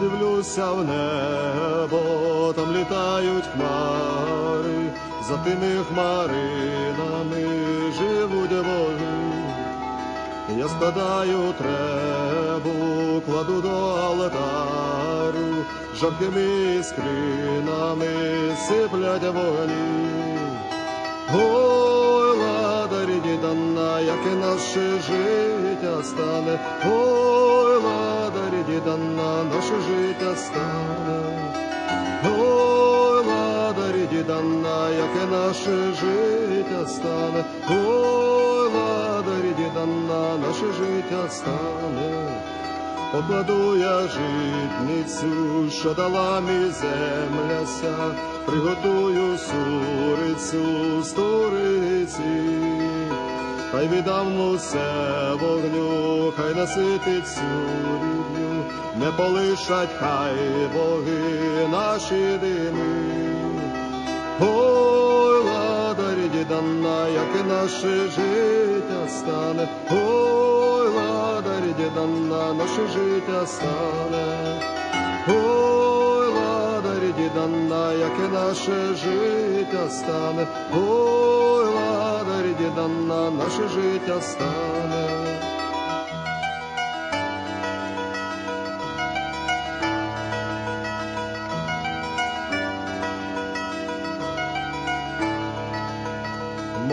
Дивлюся в небо, там літають хмари, за тими хмаринами живуть боги. Я складаю требу, кладу до алтарю, жаркими скринами сиплять вогні. Ой, ладарі дідана, яке наше життя стане, ой, ладарі дідана, наше життя стане. Ой, ладарі дідана, яке наше життя стане, ой, ладарі дідана, наше життя стане. Покладу я житницю, що дала мій земляся, приготую сурицю сториці, хай віддам усе вогню, хай наситить рідню, не полишать хай боги наші дими. Ой, ладарі дідана, яке наше життя стане, ой, ладарі дідана, наше життя стане, ой, ладарі дідана, яке наше життя стане, ой, ладарі дідана, наше життя стане.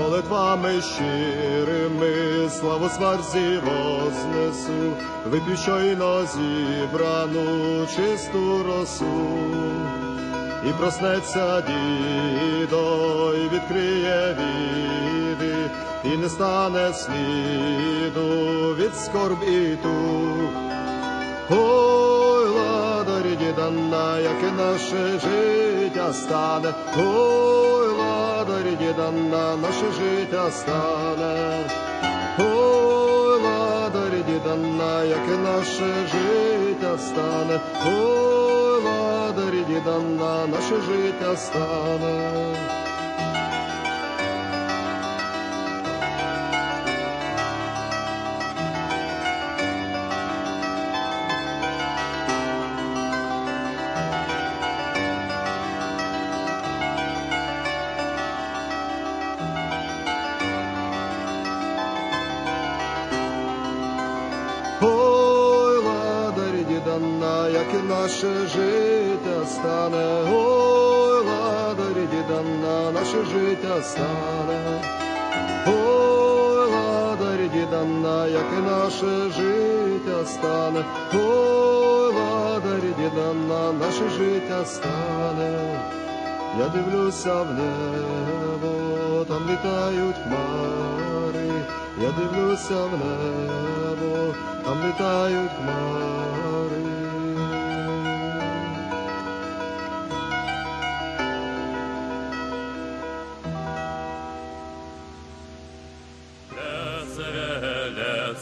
Молитвами щирими славу сварзі вознесу, вип'ю щойно зібрану чисту росу, і проснеться дідо, і відкриє віди, і не стане сліду від скорб і туг. Ой, дідана, яке наше життя стане, ой, ладарі дідана, наше життя стане, ой, ладарі дідана, яке наше життя стане, ой, ладарі дідана, наше життя стане. Яке наше життя стане, ой, ладарі дідана, наше життя стане, ой, ладарі дідана, яке наше життя стане, ой, ладарі дідана, наше життя стане. Я дивлюся в небо, там літають хмари, я дивлюся в небо, там літають хмари.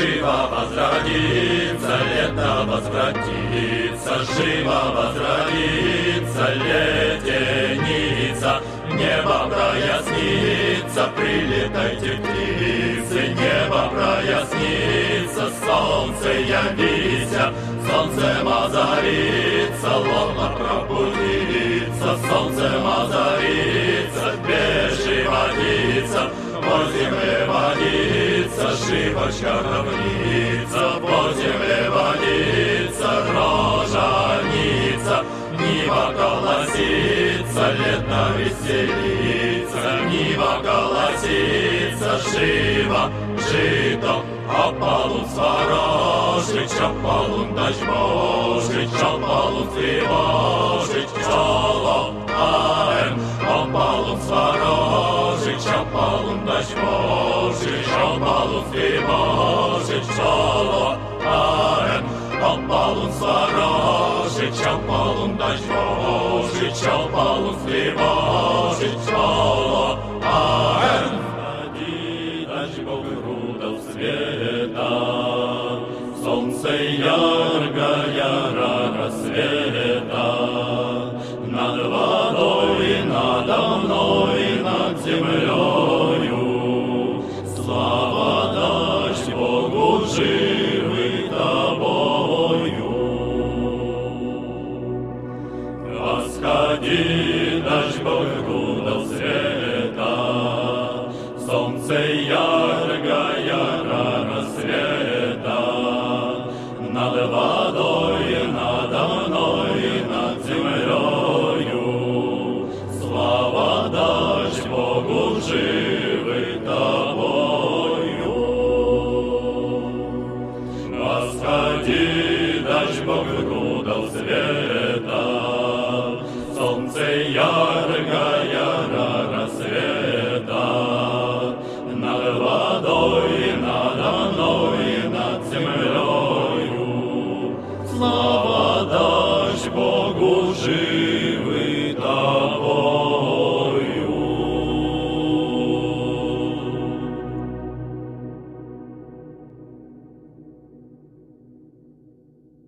Живо возродится, лето возвратится, живо возродится, летеница, небо прояснится, прилетайте птицы, небо прояснится, солнце явится, солнце озарится, луна пробудится, солнце озарится, шибочка равница, по земле водится, рожаница, Нива колосится, лето веселится, Нива колосится, живо, жито, Опалун сворожить, опалун дождь божить, опалун тревожить, пчело, божить, опалун тревожить, пчело, аем, опалун полун сворожит, чал полун дождь божий, чал полун сливожит, чало, аэн. Ходи, дождь Бог грудов света, солнце яркое рассвета, Живый тобою. Восходи, дождь Бог грудов света, Солнце яркое Солнце яркое рассвета, Над водой, надо мной, над землею. Слава дашь Богу живый